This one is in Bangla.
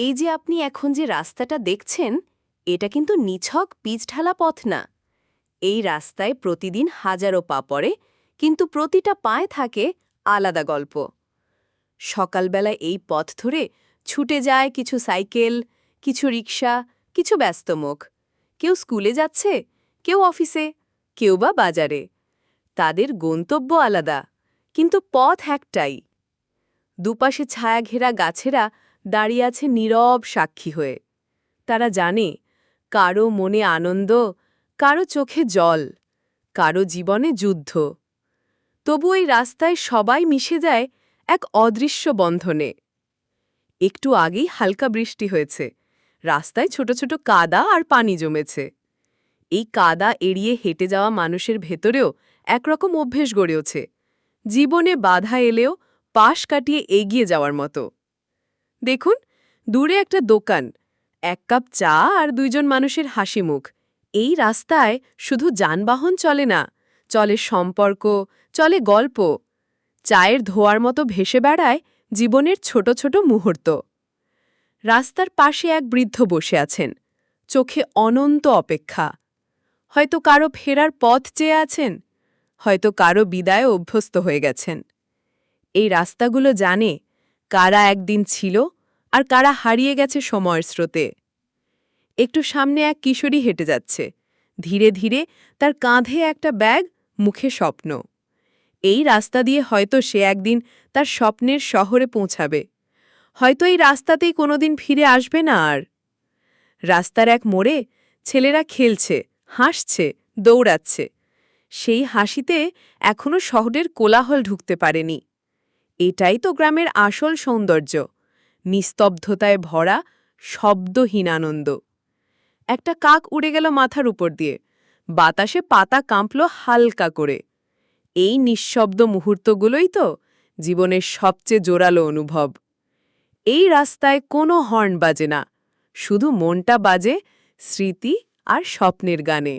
এই যে আপনি এখন যে রাস্তাটা দেখছেন, এটা কিন্তু নিছক পিচঢালা পথ না। এই রাস্তায় প্রতিদিন হাজারো পা পড়ে, কিন্তু প্রতিটা পায়ে থাকে আলাদা গল্প। সকালবেলা এই পথ ধরে ছুটে যায় কিছু সাইকেল, কিছু রিক্সা, কিছু ব্যস্ত মুখ। কেউ স্কুলে যাচ্ছে, কেউ অফিসে, কেউ বা বাজারে। তাদের গন্তব্য আলাদা, কিন্তু পথ একটাই। দুপাশে ছায়া ঘেরা গাছেরা দাঁড়িয়ে আছে নীরব সাক্ষী হয়ে। তারা জানে, কারও মনে আনন্দ, কারও চোখে জল, কারও জীবনে যুদ্ধ। তবু এই রাস্তায় সবাই মিশে যায় এক অদৃশ্য বন্ধনে। একটু আগেই হালকা বৃষ্টি হয়েছে। রাস্তায় ছোট ছোট কাদা আর পানি জমেছে। এই কাদা এড়িয়ে হেঁটে যাওয়া মানুষের ভেতরেও একরকম অভ্যেস গড়েওছে জীবনে বাধা এলেও পাশ কাটিয়ে এগিয়ে যাওয়ার মতো। দেখুন, দূরে একটা দোকান, এক কাপ চা আর দুইজন মানুষের হাসি মুখ এই রাস্তায় শুধু যানবাহন চলে না, চলে সম্পর্ক, চলে গল্প। চায়ের ধোয়ার মতো ভেসে বেড়ায় জীবনের ছোট ছোট মুহূর্ত। রাস্তার পাশে এক বৃদ্ধ বসে আছেন, চোখে অনন্ত অপেক্ষা। হয়তো কারও ফেরার পথ চেয়ে আছেন, হয়তো কারও বিদায় অভ্যস্ত হয়ে গেছেন। এই রাস্তাগুলো জানে কারা একদিন ছিল আর কারা হারিয়ে গেছে সময়ের স্রোতে। একটু সামনে এক কিশোরী হেঁটে যাচ্ছে। ধীরে ধীরে তার কাঁধে একটা ব্যাগ, মুখে স্বপ্ন। এই রাস্তা দিয়ে হয়তো সে একদিন তার স্বপ্নের শহরে পৌঁছাবে। হয়তো এই রাস্তাতেই কোনোদিন ফিরে আসবে না আর। রাস্তার এক মোড়ে ছেলেরা খেলছে, হাসছে, দৌড়াচ্ছে। সেই হাসিতে এখনও শহরের কোলাহল ঢুকতে পারেনি। এটাই তো গ্রামের আসল সৌন্দর্য। নিস্তব্ধতায় ভরা শব্দহীন আনন্দ একটা কাক উড়ে গেল মাথার উপর দিয়ে। বাতাসে পাতা কাঁপল হালকা করে। এই নিঃশব্দ মুহূর্তগুলোই তো জীবনের সবচেয়ে জোরালো অনুভব। এই রাস্তায় কোনো হর্ন বাজে না। শুধু মনটা বাজে স্মৃতি আর স্বপ্নের গানে।